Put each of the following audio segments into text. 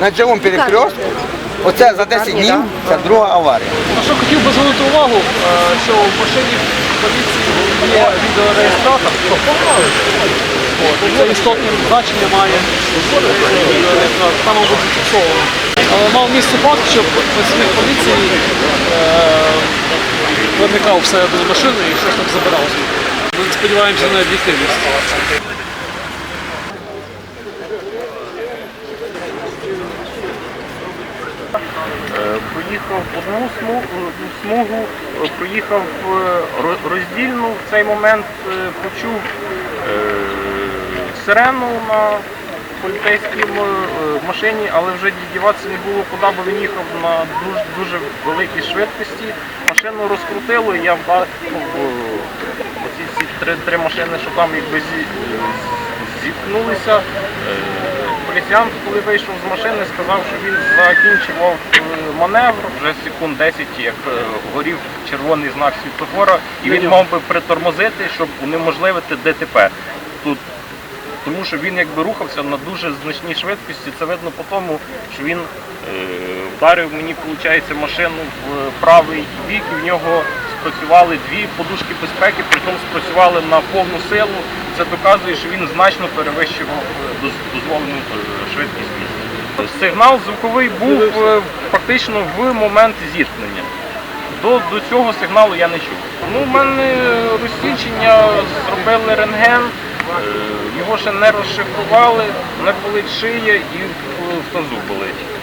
на цьому перекрестку. Оце за 10 днів, це друга аварія. На що хотів би звернути увагу, е, що в машині поліції є відеореєстратор. Це істотне значення має відеореєстратор. Там мабуть зафіксовано. Але мав місце факт, що працівник поліції е, проникав всередину машини і щось там забирав. Ми сподіваємося на об'єктивність. Е, Проїхав одну смугу, смугу е, проїхав е, роздільну. В цей момент почув сирену на поліцейській машині, але вже діватися не було куди, бо він їхав на дуже, дуже великій швидкості. Машину розкрутило, і я вдарив ну, оці всі три, три машини, що там якби зі- зіткнулися. Поліціянт, коли вийшов з машини, сказав, що він закінчував е, маневр вже секунд 10, як е, горів червоний знак світлофора, і він мав би притормозити, щоб унеможливити ДТП. Тут тому що він якби рухався на дуже значній швидкості. Це видно по тому, що він е, вдарив мені, виходить, машину в правий бік, і в нього спрацювали дві подушки безпеки, притом спрацювали на повну силу. Це доказує, що він значно перевищував е, дозволену е, швидкість місця. Сигнал звуковий був е, фактично в момент зіткнення. До, до цього сигналу я не чув. Ну, у мене розсічення, зробили рентген, його ще не розшифрували, не болить шия і в тазу болить.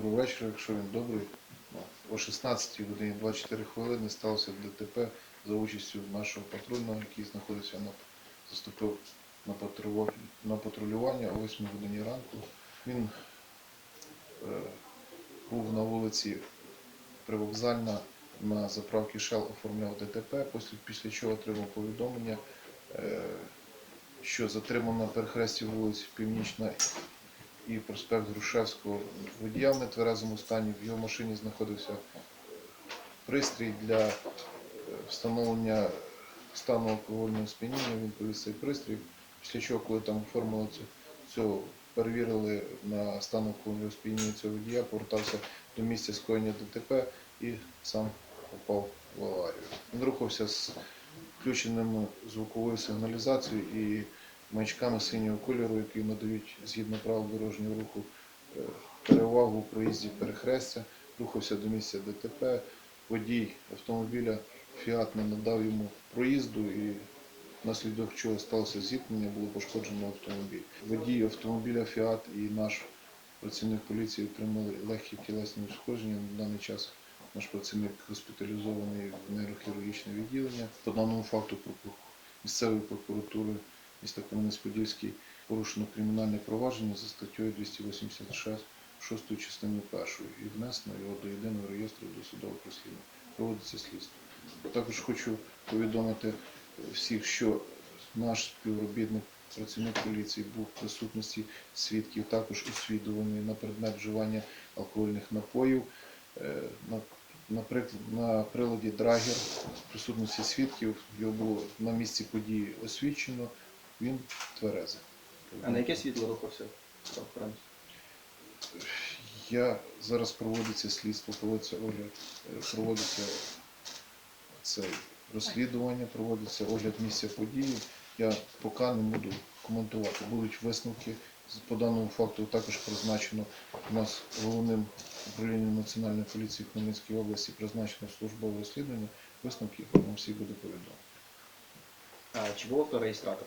Доброго вечора, якщо він добрий. О 16 годині 24 хвилини стався ДТП за участю нашого патрульного, який знаходився на заступив на, патрулю- на патрулювання о 8 годині ранку. Він е, був на вулиці Привокзальна на заправці Shell оформляв ДТП, після, після чого отримав повідомлення, е, що затримано на перехресті вулиць Північна і проспект Грушевського водія в нетверезому стані. В його машині знаходився пристрій для е, встановлення стану алкогольного сп'яніння. Він повіз цей пристрій. Після чого, коли там оформили цю перевірили на стан алкогольного сп'яніння цього водія, повертався до місця скоєння ДТП і сам попав в аварію. Він рухався з включеними звуковою сигналізацією і маячками синього кольору, які надають згідно правил дорожнього руху е, перевагу у проїзді перехрестя, рухався до місця ДТП. Водій автомобіля Фіат не надав йому проїзду і внаслідок чого сталося зіткнення, було пошкоджено автомобіль. Водій автомобіля Фіат і наш працівник поліції отримали легкі тілесні ушкодження. На даний час наш працівник госпіталізований в нейрохірургічне відділення. По даному факту місцевої прокуратури міста Кам'янець-Подільський порушено кримінальне провадження за статтею 286 шостою частиною першої і внесено його до єдиного реєстру досудових розслідувань. Проводиться слідство. Також хочу повідомити всіх, що наш співробітник, працівник поліції, був в присутності свідків, також освідуваний на предмет вживання алкогольних напоїв. Е, на приладі Драгер в присутності свідків його було на місці події освічено, він тверезий. А на яке світло рухався? правоохоронець? Я зараз проводиться слідство, проводиться огляд, е, проводиться це розслідування, проводиться огляд місця події. Я поки не буду коментувати. Будуть висновки. По даному факту також призначено у нас головним управлінням Національної поліції в Хмельницькій області призначено службове розслідування. Висновки вам всі буде повідомлено. А чи було то реєстратор?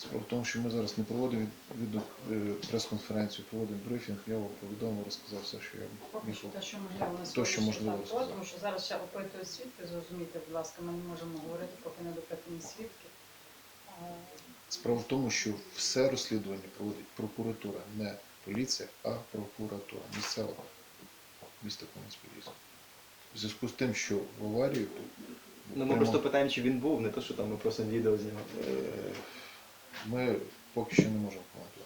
Справа в тому, що ми зараз не проводимо від, від- е, прес-конференцію, проводимо брифінг, я вам повідомив, розказав все, що я міг. те, що можливо То, що можливо так, сказати. тому що зараз ще опитують свідки, зрозумійте, будь ласка, ми не можемо говорити, поки не допитані свідки. Справа в тому, що все розслідування проводить прокуратура, не поліція, а прокуратура, місцева міста Кам'янець-Подільського. в зв'язку з тим, що в аварію Ну ми просто питаємо, чи він був, не то, що там ми просимо відео з нього. е, ми поки що не можемо впливати.